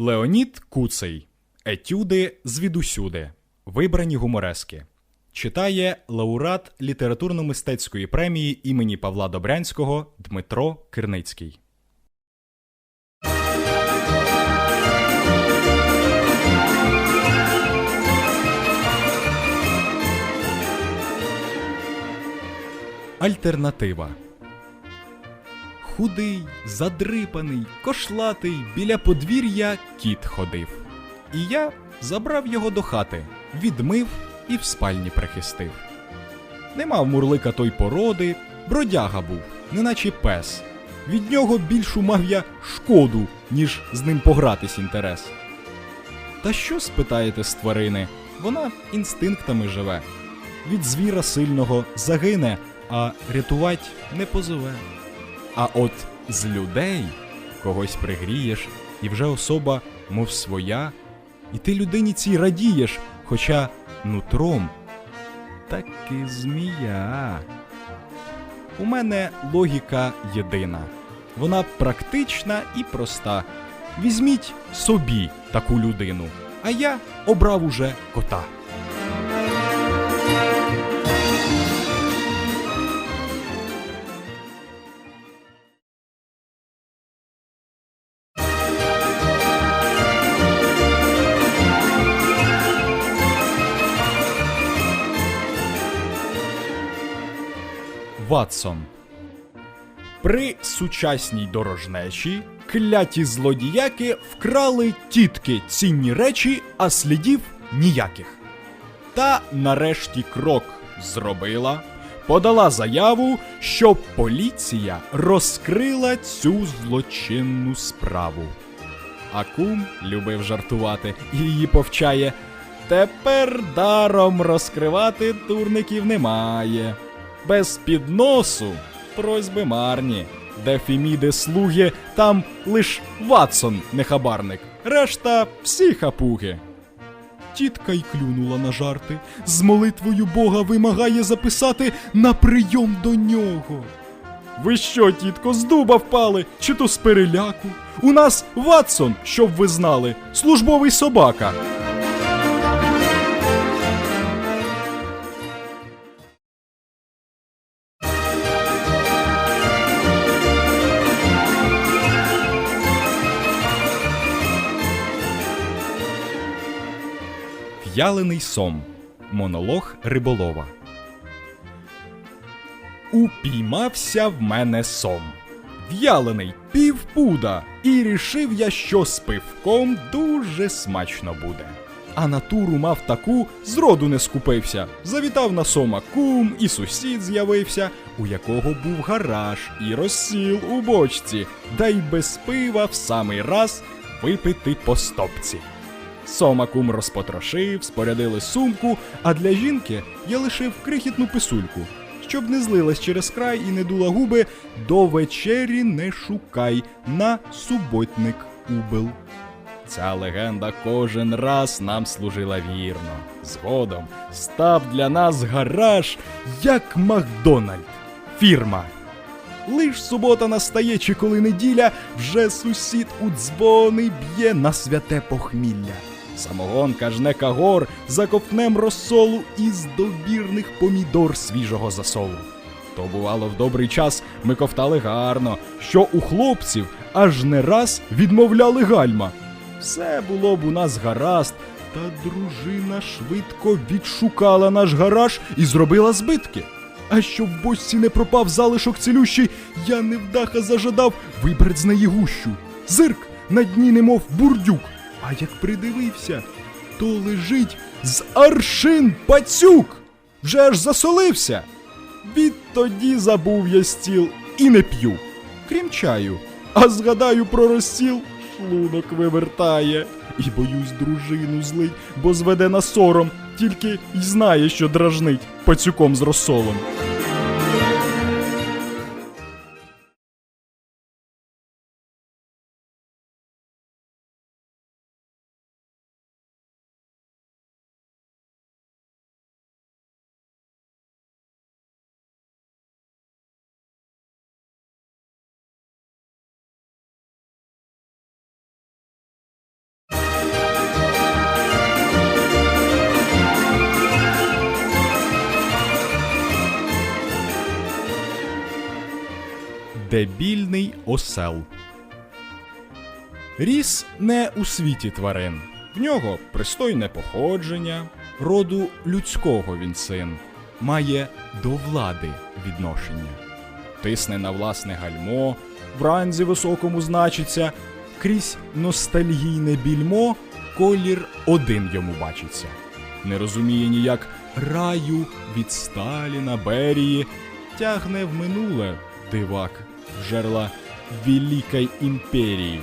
Леонід Куций. Етюди звідусюди. Вибрані гуморески. Читає лауреат літературно-мистецької премії імені Павла Добрянського Дмитро Кирницький. Альтернатива. Худий, задрипаний, кошлатий, біля подвір'я кіт ходив. І я забрав його до хати, відмив і в спальні прихистив. Не мав мурлика той породи, бродяга був, неначе пес. Від нього більшу мав я шкоду, ніж з ним погратись інтерес. Та що спитаєте з тварини? Вона інстинктами живе. Від звіра сильного загине, а рятувать не позове. А от з людей когось пригрієш, і вже особа, мов своя, і ти людині цій радієш, хоча нутром таки змія. У мене логіка єдина. Вона практична і проста. Візьміть собі таку людину, а я обрав уже кота. Ватсон. При сучасній дорожнечі кляті злодіяки вкрали тітки цінні речі, а слідів ніяких. Та нарешті крок зробила, подала заяву, щоб поліція розкрила цю злочинну справу. А кум любив жартувати і її повчає. Тепер даром розкривати турників немає. Без підносу просьби марні. Де Фіміди слуги, там лиш Ватсон не хабарник, решта всі хапуги. Тітка й клюнула на жарти, з молитвою Бога вимагає записати на прийом до нього. Ви що, тітко, з дуба впали, чи то з переляку? У нас Ватсон, щоб ви знали, службовий собака. В'ялений сом. Монолог риболова. Упіймався в мене сом. В'ялений півпуда. І рішив я, що з пивком дуже смачно буде. А натуру мав таку, зроду не скупився. Завітав на сома кум, і сусід з'явився, у якого був гараж і розсіл у бочці, да й без пива в самий раз випити по стопці. Сома кум розпотрошив, спорядили сумку, а для жінки я лишив крихітну писульку, щоб не злилась через край і не дула губи, до вечері не шукай на суботник убил. Ця легенда кожен раз нам служила вірно. Згодом став для нас гараж, як Макдональд. Фірма. Лиш субота настає, чи коли неділя, вже сусід у дзвони б'є на святе похмілля. Самогонка жне кагор, закопнем розсолу із добірних помідор свіжого засолу. То бувало в добрий час ми ковтали гарно, що у хлопців аж не раз відмовляли гальма. Все було б у нас гаразд, та дружина швидко відшукала наш гараж і зробила збитки. А щоб в бочці не пропав залишок цілющий, я невдаха зажадав вибрать з неї гущу. Зирк на дні немов бурдюк. А як придивився, то лежить з аршин пацюк. Вже аж засолився. Відтоді забув я стіл і не п'ю, крім чаю. А згадаю про розсіл, шлунок вивертає. І боюсь дружину злить, бо зведе на сором, тільки й знає, що дражнить пацюком з розсолом. Дебільний осел. Ріс не у світі тварин. В нього пристойне походження, роду людського він син, має до влади відношення. Тисне на власне гальмо, в ранзі високому значиться, крізь ностальгійне більмо колір один йому бачиться. Не розуміє ніяк раю від Сталіна, Берії, тягне в минуле дивак жерла Великої імперії.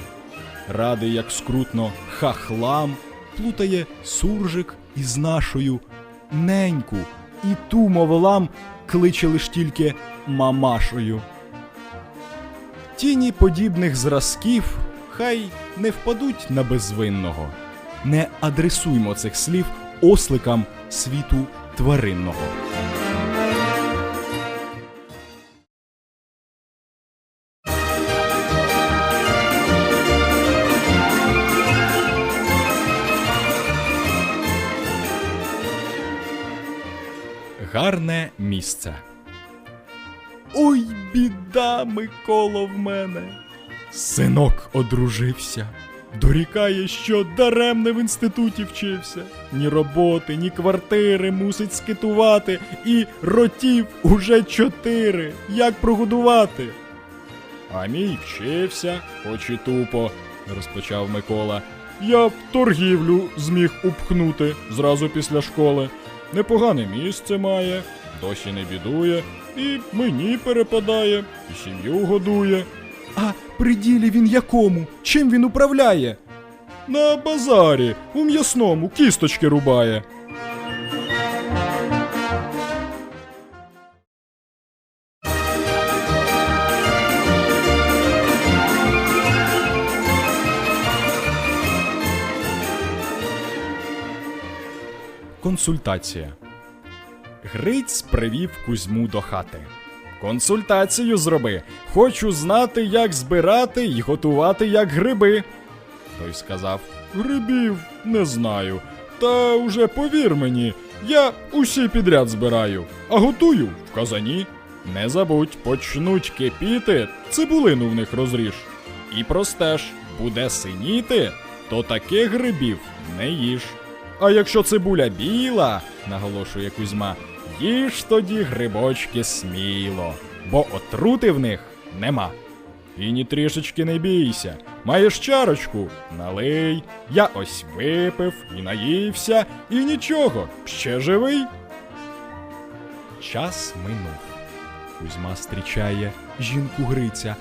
Радий, як скрутно хахлам, плутає суржик із нашою неньку, і ту моволам кличе лиш тільки мамашою. Тіні подібних зразків хай не впадуть на безвинного. Не адресуймо цих слів осликам світу тваринного. Місце. Ой, біда, Миколо, в мене. Синок одружився. Дорікає, що даремне в інституті вчився. Ні роботи, ні квартири мусить скитувати, і ротів уже чотири. Як прогодувати? А мій вчився, хоч і тупо, розпочав Микола. Я в торгівлю зміг упхнути зразу після школи. Непогане місце має, досі не бідує, і мені перепадає, і сім'ю годує. А при ділі він якому? Чим він управляє? На базарі, у м'ясному, кісточки рубає. Консультація. Гриць привів Кузьму до хати. Консультацію зроби. Хочу знати, як збирати і готувати як гриби. Той сказав: Грибів не знаю. Та уже повір мені, я усі підряд збираю, а готую в казані. Не забудь, почнуть кипіти, цибулину в них розріж. І простеж, буде синіти, то таких грибів не їж. А якщо цибуля біла, наголошує Кузьма, їж тоді грибочки сміло, бо отрути в них нема. І ні трішечки не бійся. Маєш чарочку, налий. Я ось випив і наївся, і нічого, ще живий. Час минув. Кузьма зустрічає жінку Гриця.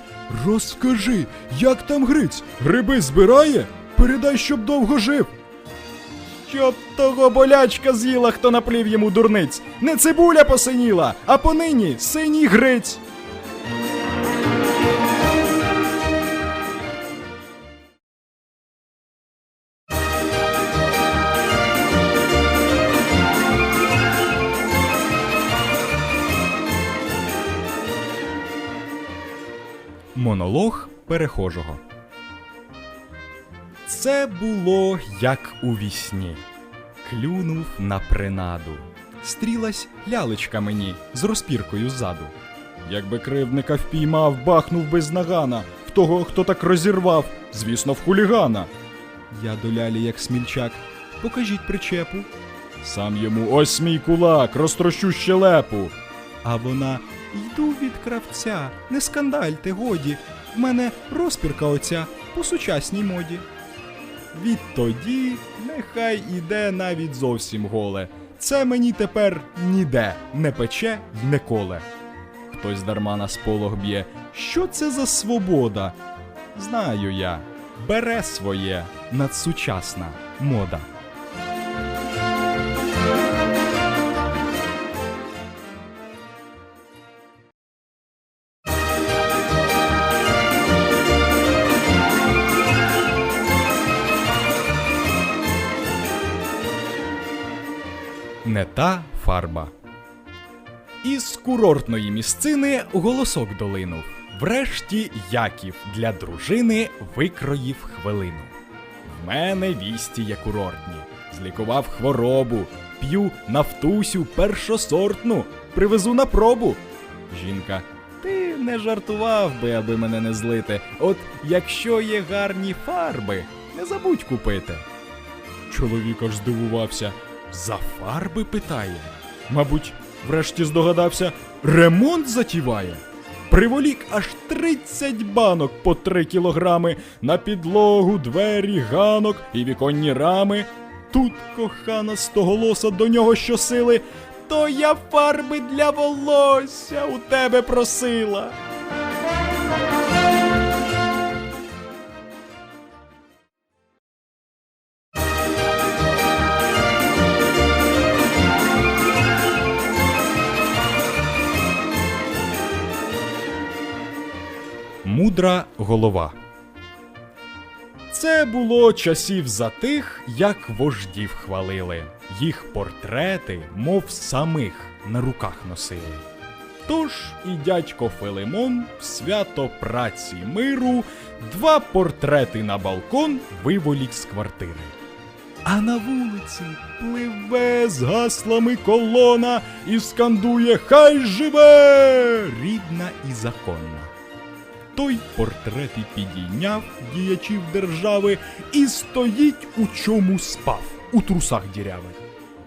Розкажи, як там Гриць? Гриби збирає? Передай, щоб довго жив. Щоб того болячка з'їла, хто наплів йому дурниць. Не цибуля посиніла, а понині синій гриць. Монолог перехожого. Це було як у вісні. Клюнув на принаду. Стрілась лялечка мені з розпіркою ззаду. Якби кривдника впіймав, бахнув без нагана, в того, хто так розірвав, звісно, в хулігана. Я до лялі, як смільчак, покажіть причепу. Сам йому ось мій кулак, розтрощу щелепу. А вона йду від кравця, не скандальте, годі. В мене розпірка оця по сучасній моді. Відтоді нехай іде навіть зовсім голе. Це мені тепер ніде не пече не коле. Хтось дарма на сполох б'є. Що це за свобода? Знаю я, бере своє надсучасна мода. Не та фарба. Із курортної місцини голосок долинув. Врешті Яків для дружини викроїв хвилину. В мене вісті є курортні. Злікував хворобу, п'ю нафтусю першосортну, привезу на пробу. Жінка, ти не жартував би, аби мене не злити. От якщо є гарні фарби, не забудь купити. Чоловік аж здивувався. За фарби питає. Мабуть, врешті здогадався, ремонт затіває. Приволік аж 30 банок по 3 кілограми на підлогу, двері, ганок і віконні рами. Тут кохана стоголоса до нього щосили. То я фарби для волосся у тебе просила. Мудра голова. Це було часів за тих, як вождів хвалили. Їх портрети, мов самих, на руках носили. Тож і дядько Филимон в свято праці миру два портрети на балкон виволік з квартири. А на вулиці пливе з гаслами колона і скандує Хай живе! рідна і законна. Той портрети підійняв діячів держави і стоїть у чому спав, у трусах дірявих.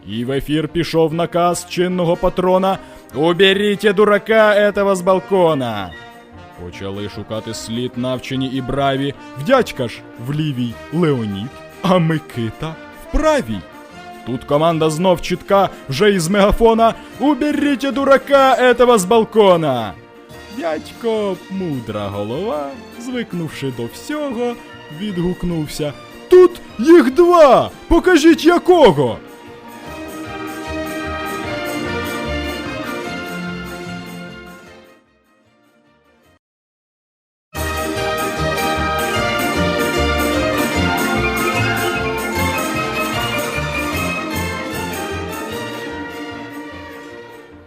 І в ефір пішов наказ чинного патрона «Уберіть дурака этого з балкона!» Почали шукати слід навчені і браві, в дядька ж в лівій Леонід, а Микита в правій. Тут команда знов чітка, вже із мегафона «Уберіть дурака этого з балкона!» Дядько, мудра голова, звикнувши до всього, відгукнувся. Тут їх два! Покажіть якого!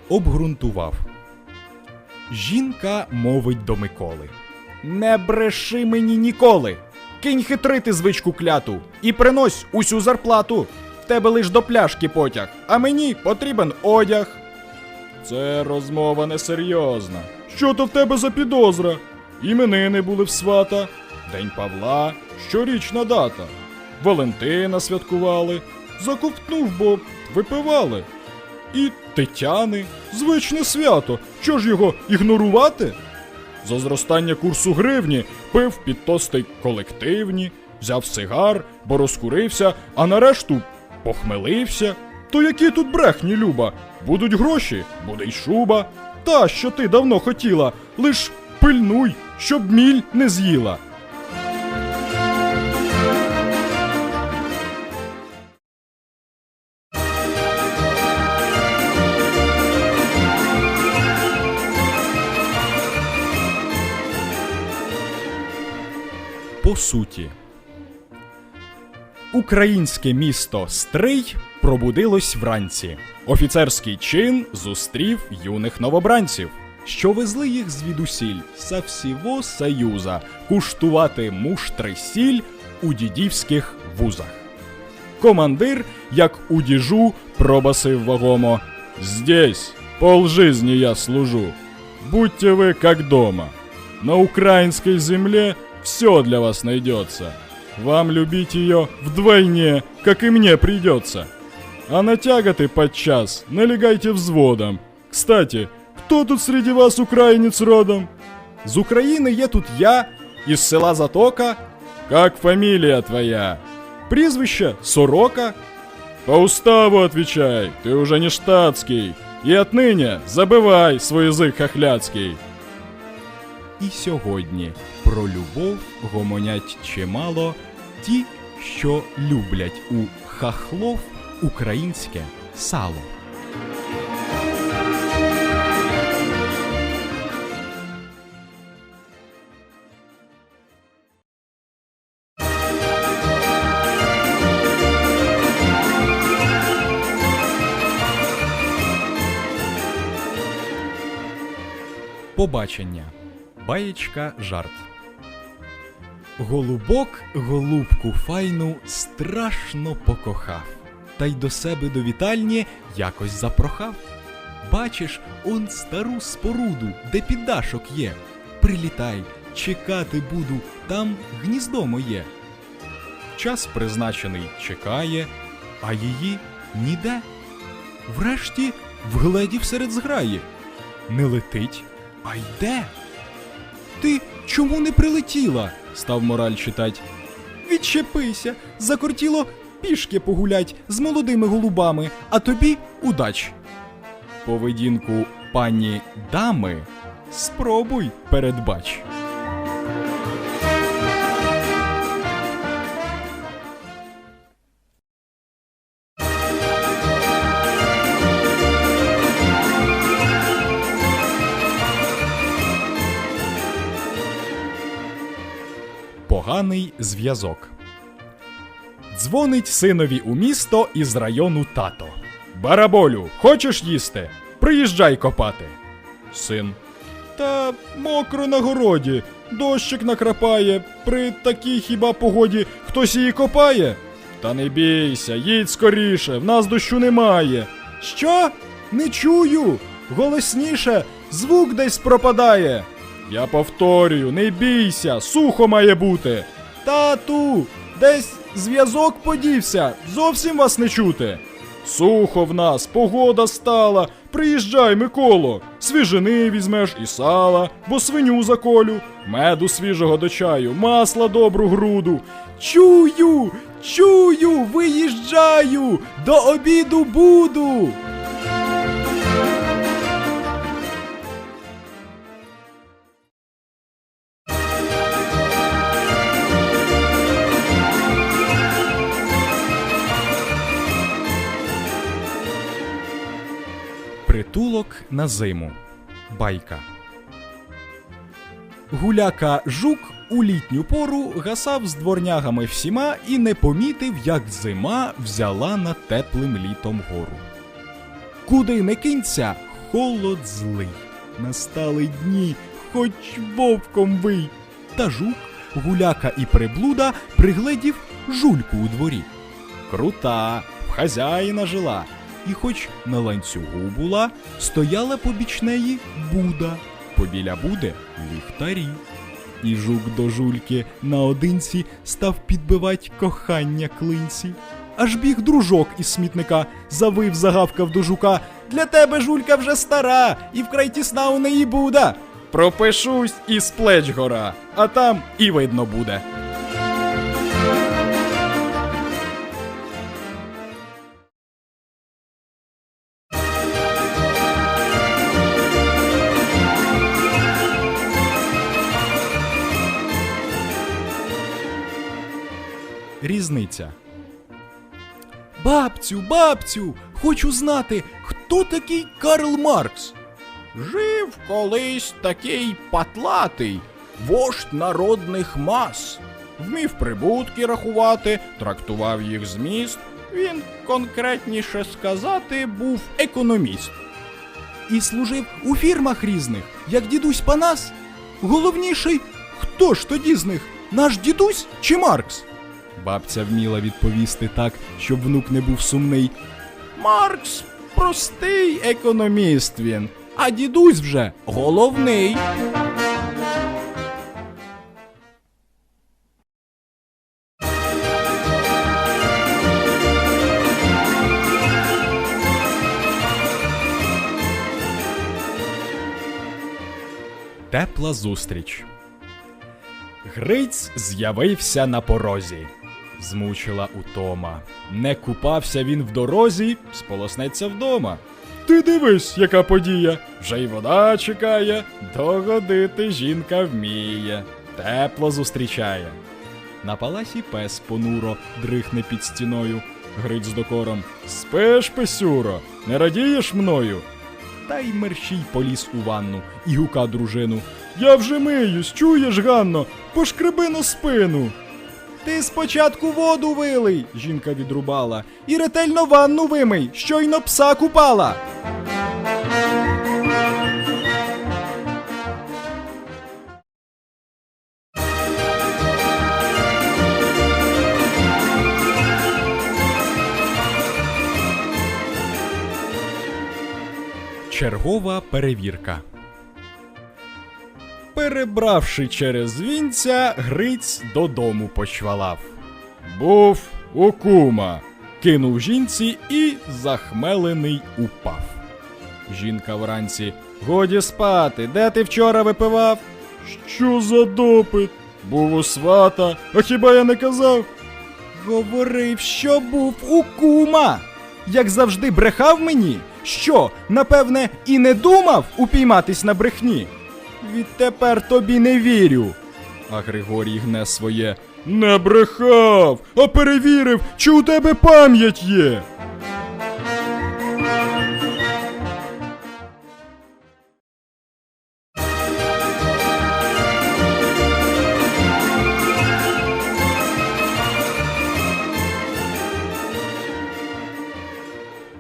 Обґрунтував. Жінка мовить до Миколи. Не бреши мені ніколи. Кинь хитрити звичку кляту і принось усю зарплату. В тебе лиш до пляшки потяг, а мені потрібен одяг. Це розмова несерйозна. Що то в тебе за підозра? Іменини були в свата, День Павла, щорічна дата. Валентина святкували, заковтнув, бо випивали. І Тетяни, звичне свято. Що ж його ігнорувати? За зростання курсу гривні пив під тости колективні, взяв сигар, бо розкурився, а нарешту похмелився. То які тут брехні, Люба? Будуть гроші, буде й шуба. Та, що ти давно хотіла, лиш пильнуй, щоб міль не з'їла. По суті. Українське місто Стрий пробудилось вранці. Офіцерський чин зустрів юних новобранців, що везли їх звідусіль со всього Союза куштувати муштри сіль у дідівських вузах. Командир, як у діжу, пробасив вагомо. Здесь полжизни я служу. Будьте вы как дома. На украинской земле все для вас найдется. Вам любить ее вдвойне, как и мне придется. А на тяготы подчас налегайте взводом. Кстати, кто тут среди вас украинец родом? З України є тут я, із села Затока. Как фамилия твоя? Прізвище Сорока? По уставу отвечай, ты уже не штатский. И отныне забывай свой язык хохляцький. І сьогодні Про любов гомонять чимало ті, що люблять у хахлов українське сало. Побачення. Баєчка жарт. Голубок голубку файну страшно покохав, та й до себе до вітальні якось запрохав. Бачиш он стару споруду, де піддашок є. Прилітай, чекати буду, там гніздо моє. Час призначений чекає, а її ніде. Врешті вгледів серед зграї. Не летить, а йде. Ти чому не прилетіла? став мораль читать. Відчепися, закортіло пішки погулять з молодими голубами, а тобі удач. Поведінку пані дами спробуй передбач. Поганий зв'язок. Дзвонить синові у місто із району тато. Бараболю, хочеш їсти? Приїжджай копати. Син. Та мокро на городі, дощик накрапає. При такій хіба погоді хтось її копає? Та не бійся, їдь скоріше, в нас дощу немає. Що? Не чую. Голосніше, звук десь пропадає. Я повторюю, не бійся, сухо має бути. Тату, десь зв'язок подівся, зовсім вас не чути. Сухо в нас, погода стала. Приїжджай, Миколо, свіжини візьмеш і сала, бо свиню заколю, меду свіжого до чаю, масла добру груду. Чую, чую, виїжджаю, до обіду буду. Притулок на зиму. Байка. Гуляка жук у літню пору гасав з дворнягами всіма і не помітив, як зима взяла над теплим літом гору. Куди не кинься, холод злий. Настали дні, хоч вовком вий. Та жук, гуляка і приблуда пригледів жульку у дворі. Крута, в хазяїна жила, і хоч на ланцюгу була, стояла побіч неї Буда, побіля Буди ліхтарі. І жук до жульки наодинці став підбивать кохання клинці. Аж біг дружок із смітника, завив, загавкав до жука. Для тебе жулька вже стара, і вкрай тісна у неї буда. Пропишусь і з плеч гора, а там і видно буде. Різниця. Бабцю, бабцю, хочу знати, хто такий Карл Маркс. Жив колись такий патлатий, вождь народних мас. Вмів прибутки рахувати, трактував їх зміст. Він, конкретніше сказати, був економіст. І служив у фірмах різних, як дідусь Панас. Головніший, хто ж тоді з них? Наш дідусь чи Маркс? Бабця вміла відповісти так, щоб внук не був сумний. Маркс простий економіст він, а дідусь вже головний. Тепла зустріч. Гриць з'явився на порозі. Змучила утома. Не купався він в дорозі, сполоснеться вдома. Ти дивись, яка подія! Вже й вода чекає, догодити жінка вміє, тепло зустрічає. На паласі пес понуро дрихне під стіною. Гриць з докором. Спиш, песюро, не радієш мною? Та й мерщій поліз у ванну і гука дружину. Я вже миюсь, чуєш, Ганно, пошкреби на спину. Ти спочатку воду вилий, жінка відрубала, і ретельно ванну вимий, щойно пса купала. Чергова перевірка. Перебравши через вінця, Гриць додому почвалав. Був у кума, кинув жінці і захмелений упав. Жінка вранці. Годі спати, де ти вчора випивав? Що за допит? Був у свата, а хіба я не казав? Говорив, що був у кума. Як завжди брехав мені, що, напевне, і не думав упійматись на брехні. Відтепер тобі не вірю. А Григорій гне своє. Не брехав, а перевірив, чи у тебе пам'ять є.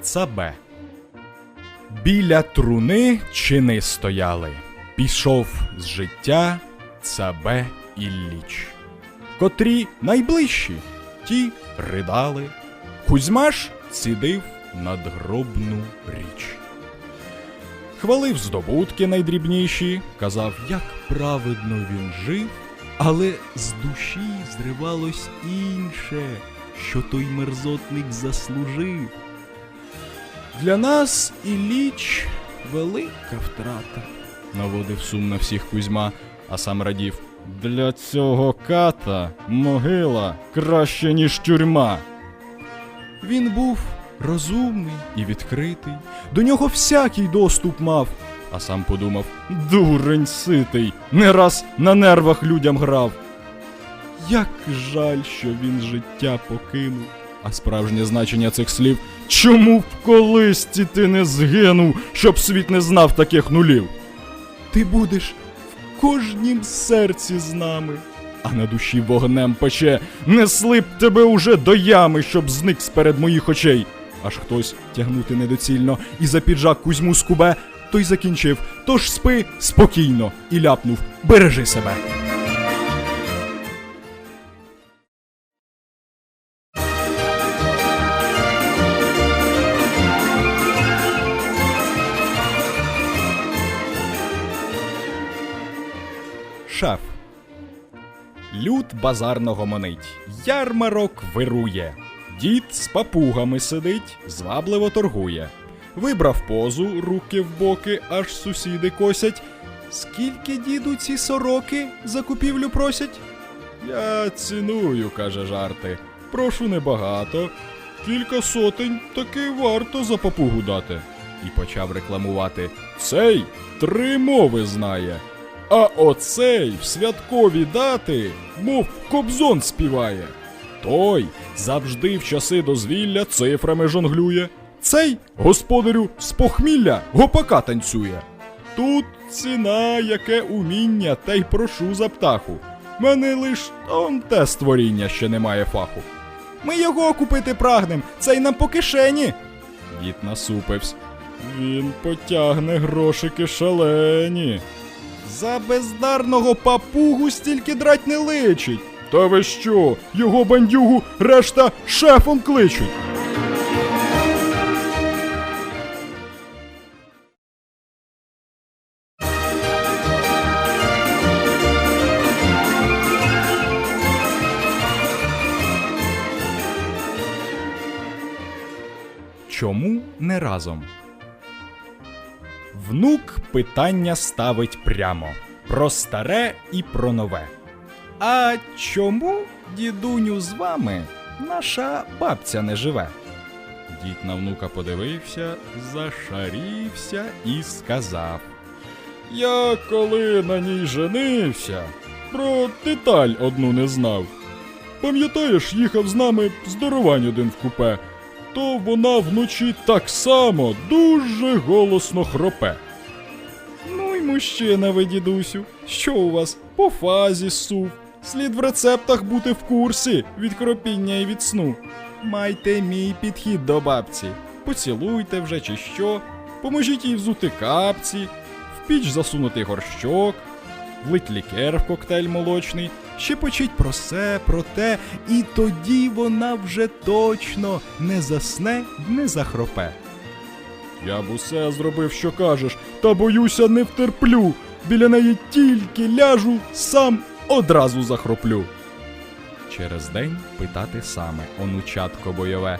Цабе. Біля труни чини стояли. Пішов з життя Цабе і Ліч. Котрі найближчі, ті ридали. Кузьма ж цідив надгробну річ. Хвалив здобутки найдрібніші, казав, як праведно він жив, але з душі зривалось інше, що той мерзотник заслужив. Для нас і ліч велика втрата, наводив сум на всіх Кузьма, а сам радів. Для цього ката могила краще, ніж тюрма. Він був розумний і відкритий, до нього всякий доступ мав, а сам подумав: дурень ситий, не раз на нервах людям грав. Як жаль, що він життя покинув. А справжнє значення цих слів чому в колисці ти не згинув, щоб світ не знав таких нулів? Ти будеш в кожнім серці з нами, а на душі вогнем пече, несли б тебе уже до ями, щоб зник сперед моїх очей. Аж хтось тягнути недоцільно і за піджак Кузьму скубе, той закінчив. Тож спи спокійно і ляпнув Бережи себе. Шеф. Люд базарно гомонить, ярмарок вирує. Дід з папугами сидить, звабливо торгує. Вибрав позу, руки в боки, аж сусіди косять. Скільки діду ці сороки за купівлю просять? Я ціную, каже жарти. Прошу небагато. Кілька сотень таки варто за папугу дати. І почав рекламувати. Цей три мови знає. А оцей в святкові дати, мов кобзон співає. Той завжди в часи дозвілля цифрами жонглює. Цей господарю з похмілля гопака танцює. Тут ціна, яке уміння, та й прошу за птаху. Мене лиш он те створіння ще немає фаху. Ми його купити прагнем, цей нам по кишені. Дід насупився. Він потягне грошики шалені. За бездарного папугу стільки драть не личить. Та ви що? Його бандюгу решта шефом кличуть. Чому не разом? Внук питання ставить прямо про старе і про нове. А чому, дідуню, з вами наша бабця не живе? Дід на внука подивився, зашарівся і сказав: Я коли на ній женився, про деталь одну не знав. Пам'ятаєш, їхав з нами здоровань один в купе, то вона вночі так само дуже голосно хропе. Ну й мужчина ви, дідусю, що у вас по фазі сув? Слід в рецептах бути в курсі від кропіння і від сну. Майте мій підхід до бабці. Поцілуйте вже чи що, поможіть їй взути капці, в піч засунути горщок, влить лікер в коктейль молочний, ще почить про се, про те, і тоді вона вже точно не засне не захропе. Я б усе зробив, що кажеш, та боюся, не втерплю. Біля неї тільки ляжу, сам одразу захроплю. Через день питати саме, онучатко бойове.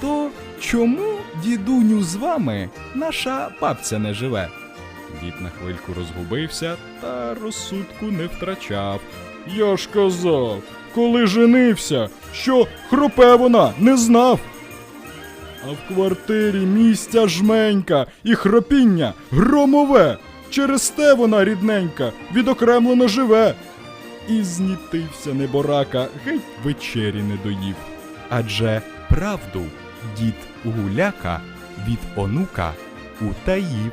То чому, дідуню, з вами наша бабця не живе? Дід на хвильку розгубився та розсудку не втрачав. Я ж казав, коли женився, що хропе вона не знав. А в квартирі місця жменька і хропіння громове. Через те вона рідненька, відокремлено живе. І знітився неборака, геть вечері не доїв. Адже правду дід гуляка від онука утаїв.